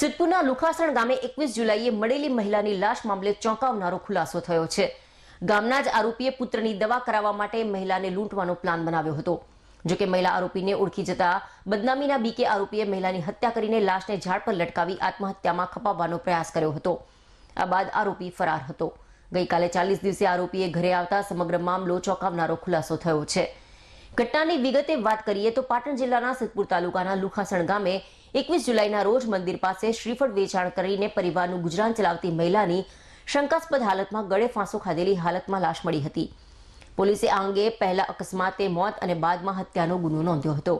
સિદ્ધપુરના લુખાસણ ગામે એકવીસ જુલાઈએ મળેલી મહિલાની લાશ મામલે ચોંકાવનારો ખુલાસો થયો છે. ગામના જ આરોપીએ પુત્રની દવા કરાવવા માટે મહિલાને લૂંટવાનો પ્લાન બનાવ્યો હતો. જોકે મહિલા આરોપીને ઓળખી જતા બદનામીના બીકે આરોપીએ મહિલાની હત્યા કરીને લાશને ઝાડ પર લટકાવી આત્મહત્યામાં ખપાવવાનો પ્રયાસ કર્યો હતો. આ બાદ આરોપી ફરાર હતો. ગઈકાલે ચાલીસ દિવસે આરોપીએ ઘરે આવતા સમગ્ર મામલો ચોંકાવનારો ખુલાસો થયો છે. ઘટનાની વિગતે વાત કરીએ તો પાટણ જિલ્લાના સિદ્ધપુર તાલુકાના લુખાસણ ગામે એકવીસ જુલાઈના રોજ મંદિર પાસે શ્રીફળ વેચાણ કરીને પરિવારનું ગુજરાન ચલાવતી મહિલાની શંકાસ્પદ હાલતમાં ગળે ફાંસો ખાધેલી હાલતમાં લાશ મળી હતી. પોલીસે આ અંગે પહેલા અકસ્માતે મોત અને બાદમાં હત્યાનો ગુનો નોંધ્યો હતો.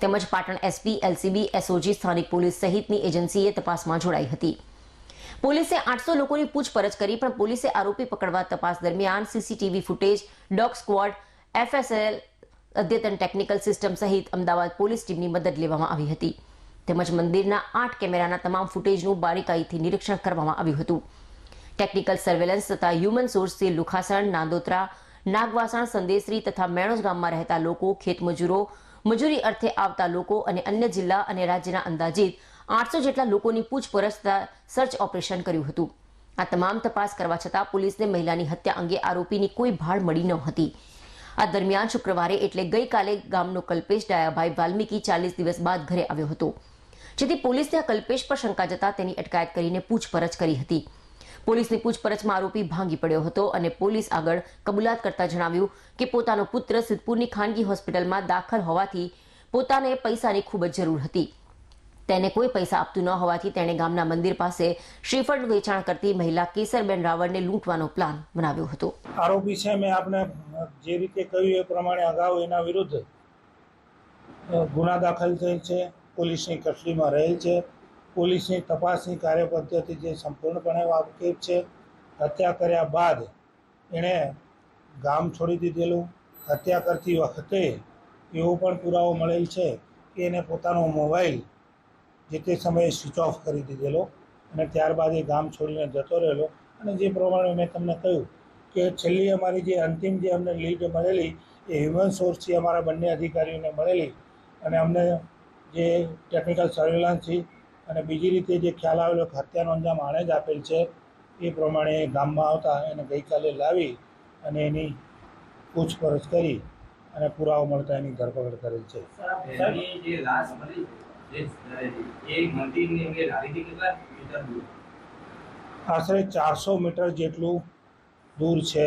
તેમજ પાટણ એસપી, એલસીબી, એસઓજી, સ્થાનિક પોલીસ સહિતની એજન્સીએ તપાસમાં જોડાઈ હતી. પોલીસે આઠસો લોકોની પૂછપરછ કરી, પણ પોલીસે આરોપી પકડવા તપાસ દરમિયાન CCTV footage, dog squad, FSL અદ્યતન ટેકનિકલ સિસ્ટમ સહિત અમદાવાદ પોલીસ ટીમની મદદ લેવામાં આવી હતી. તેમજ મંદિરના આઠ કેમેરાના તમામ ફૂટેજનું બારીકાઈથી નિરીક્ષણ કરવામાં આવ્યું હતું. ટેકનિકલ સર્વેલન્સ તથા હ્યુમન સોર્સથી લુખાસણ, નાંદોત્રા, નાગવાસણ, સંદેશરી તથા મેણોજ ગામમાં રહેતા લોકો, ખેતમજૂરો, મજૂરી અર્થે આવતા લોકો અને અન્ય જિલ્લા અને રાજ્યના અંદાજિત આઠસો જેટલા લોકોની પૂછપરછ સર્ચ ઓપરેશન કર્યું હતું. આ તમામ તપાસ કરવા છતાં પોલીસને મહિલાની હત્યા અંગે આરોપીની કોઈ ભાળ મળી ન હતી. આ દરમિયાન શુક્રવારે એટલે ગઈકાલે ગામનો કલ્પેશ ડાયાભાઈ વાલ્મીકી ચાલીસ દિવસ બાદ ઘરે આવ્યો હતો. જેથી પોલીસને આ કલ્પેશ પર શંકા જતા તેની અટકાયત કરીને પૂછપરછ કરી હતી. પોલીસની પૂછપરછમાં આરોપી ભાંગી પડ્યો હતો અને પોલીસ આગળ કબૂલાત કરતા જણાવ્યું કે પોતાનો પુત્ર સિદ્ધપુરની ખાનગી હોસ્પિટલમાં દાખલ હોવાથી પોતાને પૈસાની ખૂબ જ જરૂર હતી. તેને કોઈ પૈસા આપતું ન હોવાથી તેણે ગામના મંદિર પાસે શ્રીફળ વેચાણ કરતી મહિલા કેસરબેન રાવળને લૂંટવાનો પ્લાન બનાવ્યો હતો. આરોપી છે, મેં આપને જે રીતે કહ્યું એ પ્રમાણે અગાઉ એના વિરુદ્ધ ગુના દાખલ થયેલ છે. પોલીસની કસ્ટડીમાં રહેલ છે. પોલીસની તપાસની કાર્યપદ્ધતિ જે સંપૂર્ણપણે વાકેફ છે. હત્યા કર્યા બાદ એણે ગામ છોડી દીધેલું. હત્યા કરતી વખતે એવો પણ પુરાવો મળેલ છે કે એને પોતાનો મોબાઈલ જે તે સમયે સ્વિચ ઓફ કરી દીધેલો અને ત્યારબાદ એ ગામ છોડીને જતો રહેલો. અને જે પ્રમાણે મેં તમને કહ્યું કે છેલ્લી અમારી જે અંતિમ જે અમને લીડ મળેલી એ હ્યુમન સોર્સથી અમારા બંને અધિકારીઓને મળેલી અને અમને જે ટેકનિકલ સર્વેલન્સથી અને બીજી રીતે જે ખ્યાલ આવેલો કે હત્યાનો અંજામ આણે જ આપેલ છે એ પ્રમાણે ગામમાં આવતા એને ગઈકાલે લાવી અને એની પૂછપરછ કરી અને પુરાવો મળતા એની ધરપકડ કરેલ છે. આશરે ચારસો મીટર જેટલું દૂર છે.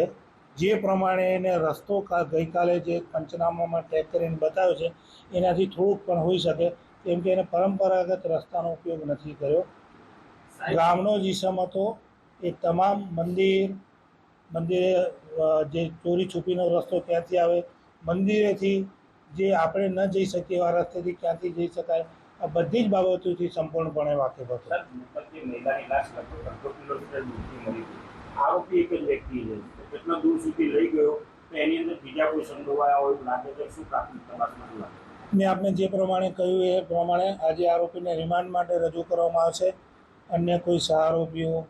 જે પ્રમાણે એને રસ્તો ગઈકાલે જે પંચનામામાં ટ્રેક કરીને બતાવ્યો છે એનાથી થોડુંક પણ હોઈ શકે કેમ કે એને પરંપરાગત રસ્તાનો ઉપયોગ નથી કર્યો. ગામનો જ ઈસમ હતો એ તમામ મંદિર મંદિરે જે ચોરી છુપીનો રસ્તો ક્યાંથી આવે મંદિરેથી જે આપણે ન જઈ શકીએ એવા રસ્તેથી ક્યાંથી જઈ શકાય આ બધી જ બાબતોથી સંપૂર્ણપણે વાકેફ હતો. આરોપી એક જ વ્યક્તિ છે. કેટલા દૂર સુધી લઈ ગયો. તો એની અંદર બીજા કોઈ સંડોવાયા હોય લાગે છે? શું પ્રાથમિક તપાસમાં લાગે? મેં આપને જે પ્રમાણે કહ્યું એ પ્રમાણે આજે આરોપીને રિમાન્ડ માટે રજૂ કરવામાં આવશે. અન્ય કોઈ સહારોપીઓ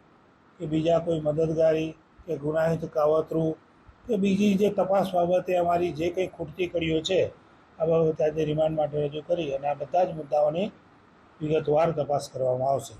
કે બીજા કોઈ મદદગારી કે ગુનાહિત કાવતરું કે બીજી જે તપાસ બાબતે અમારી જે કંઈ ખૂટતી કડીઓ છે, આ બાબતે આજે રિમાન્ડ માટે રજૂ કરી અને આ બધા જ મુદ્દાઓની વિગતવાર તપાસ કરવામાં આવશે.